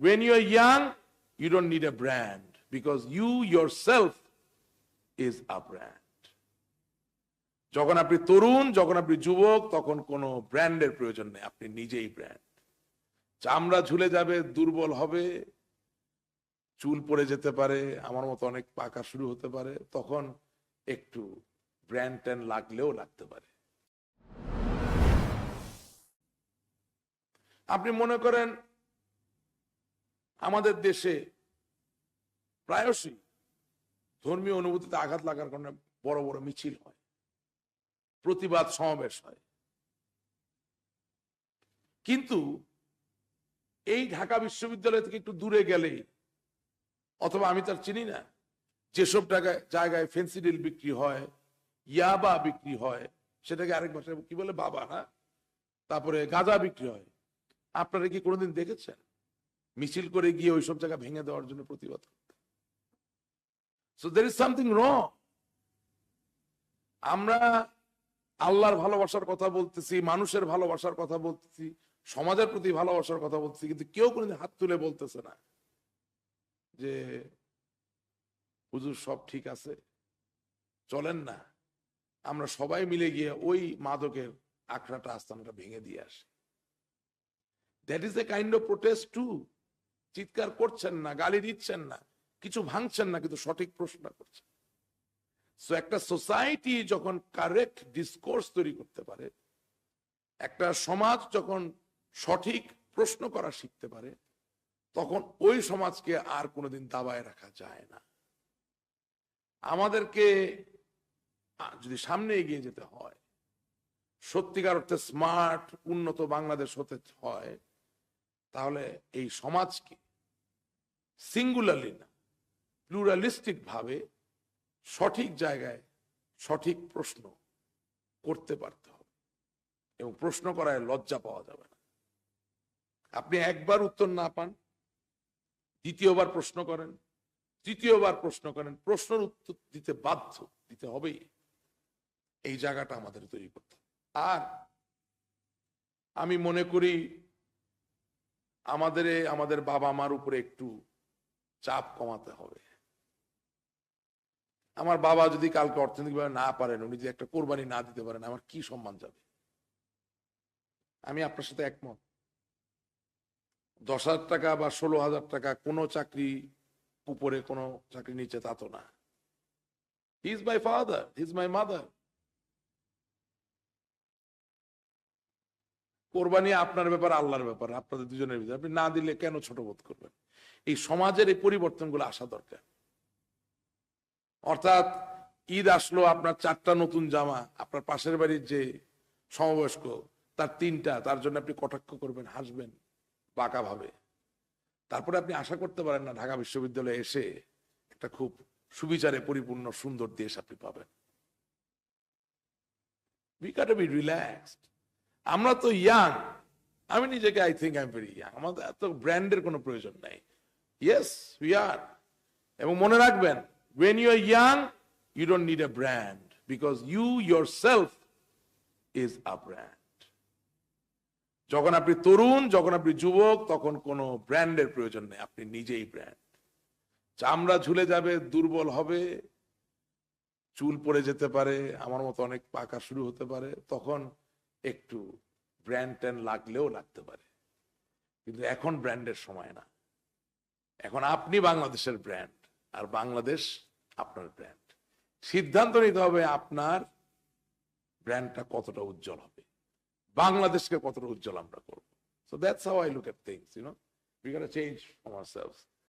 when you're young, you don't need a brand because you yourself is a brand. যখন আপনি তরুণ যখন আপনি যুবক তখন কোনো ব্র্যান্ডের প্রয়োজন নেই আপনি নিজেই ব্র্যান্ড চামড়া ঝুলে যাবে দুর্বল হবে চুল পড়ে যেতে পারে আমার মতো অনেক পাকা শুরু হতে পারে তখন একটু ব্র্যান্ড ট্যান্ড লাগলেও লাগতে পারে আপনি মনে করেন আমাদের দেশে প্রায়শই ধর্মীয় অনুভূতিতে আঘাত লাগার কারণে বড় বড় মিছিল হয়, প্রতিবাদ সমাবেশ হয়। কিন্তু এই ঢাকা বিশ্ববিদ্যালয় থেকে একটু দূরে গেলেই, অথবা আমি তার চিনি না, যেসব জায়গায় জায়গায় ফেন্সিডিল বিক্রি হয়, ইয়াবা বিক্রি হয়, সেটাকে আরেক ভাষায় কি বলে? বাবা না তারপরে গাঁজা বিক্রি হয়। আপনারা কি কোনোদিন দেখেছেন? মিছিল করে গিয়ে ওইসব জায়গা ভেঙে দেওয়ার জন্য প্রতিবাদ so there is something wrong আমরা আল্লাহর ভালোবাসার কথা বলতেছি, মানুষের ভালোবাসার কথা বলতেছি, সমাজের প্রতি ভালোবাসার কথা বলতেছি, কিন্তু কেউ কোনোদিন হাত তুলে বলতেছে না যে, হুজুর, সব ঠিক আছে, চলেন না। আমরা সবাই মিলে গিয়ে ওই মাদকের আখড়াটা, আস্তানাটা ভেঙে দিয়ে আসি। That is a kind of protest to চিৎকার করছেন না, গালি দিচ্ছেন না, কিছু ভাঙছেন না, কিন্তু সঠিক প্রশ্নটা করছেন। একটা সোসাইটি যখন কারেক্ট ডিসকোর্স তৈরি করতে পারে, একটা সমাজ যখন সঠিক প্রশ্ন করা শিখতে পারে, তখন ওই সমাজকে আর কোনোদিন দাবায় রাখা যায় না। আমাদেরকে যদি সামনে এগিয়ে যেতে হয়, সত্যিকার অর্থে স্মার্ট উন্নত বাংলাদেশ হতে হয়, তাহলে এই সমাজকে সিঙ্গুলারলি না প্লুরালিস্টিক ভাবে সঠিক জায়গায় সঠিক প্রশ্ন করতে পারতে হবে। এবং প্রশ্ন করায় লজ্জা পাওয়া যাবে না। আপনি একবার উত্তর না পান, দ্বিতীয়বার প্রশ্ন করেন, তৃতীয়বার প্রশ্ন করেন, প্রশ্নের উত্তর দিতে বাধ্য দিতে হবেই। এই জায়গাটা আমাদের তৈরি করতে। আর আমি মনে করি আমাদের আমাদের বাবা মার উপরে একটু চাপ কমাতে হবে। আমার বাবা যদি কালকে অর্থনৈতিকভাবে না পারেন, উনি যদি একটা কোরবানি না দিতে পারেন, আমার কি সম্মান যাবে? আমি আপনার সাথে একমত। দশ হাজার টাকা বা ষোলো হাজার টাকা কোনো চাকরি উপরে, কোনো চাকরি নিচে তা তো না। He is my father he is my mother কোরবানি আপনার ব্যাপার, আল্লাহর ব্যাপার, আপনাদের দুজনের ভিতরে। আপনি না দিলে কেন ছোট বোধ করবেন? এই সমাজের এই পরিবর্তনগুলো আসা দরকার। অর্থাৎ ঈদ আসলো, আপনার চারটা নতুন জামা, আপনার পাশের বাড়ির যে সমবয়স্ক, তার তিনটা, তার জন্য আপনি কটাক্ষ করবেন, হাসবেন, বাঁকা ভাবে। তারপরে আপনি আশা করতে পারেন না, ঢাকা বিশ্ববিদ্যালয়ে এসে একটা খুব সুবিচারে, পরিপূর্ণ, সুন্দর দেশ আপনি পাবেন। বি রিল্যাক্সড আমরা তো ইয়াং আমি নিজেকে I think I very young আমাদের এত ব্র্যান্ডের কোনো প্রয়োজন নাই। ইয়েস উই আর এবং মনে রাখবেন, when you are young, you don't need a brand because you yourself is a brand যখন আপনি তরুণ, যখন আপনি যুবক, তখন কোনো ব্র্যান্ডের প্রয়োজন নেই। আপনি নিজেই ব্র্যান্ড চামড়া ঝুলে যাবে, দুর্বল হবে, চুল পড়ে যেতে পারে, আমার মতো অনেক পাকা শুরু হতে পারে, তখন একটু ব্র্যান্ড ট্যান্ড লাগলেও লাগতে পারে। কিন্তু এখন ব্র্যান্ডের সময় না। এখন আপনি বাংলাদেশের ব্র্যান্ড আর বাংলাদেশ আপনার ব্র্যান্ড সিদ্ধান্ত নিতে হবে আপনার ব্র্যান্ডটা কতটা উজ্জ্বল হবে। বাংলাদেশকে কতটা উজ্জ্বল আমরা করব। So that's how I look at things you know we gotta change from ourselves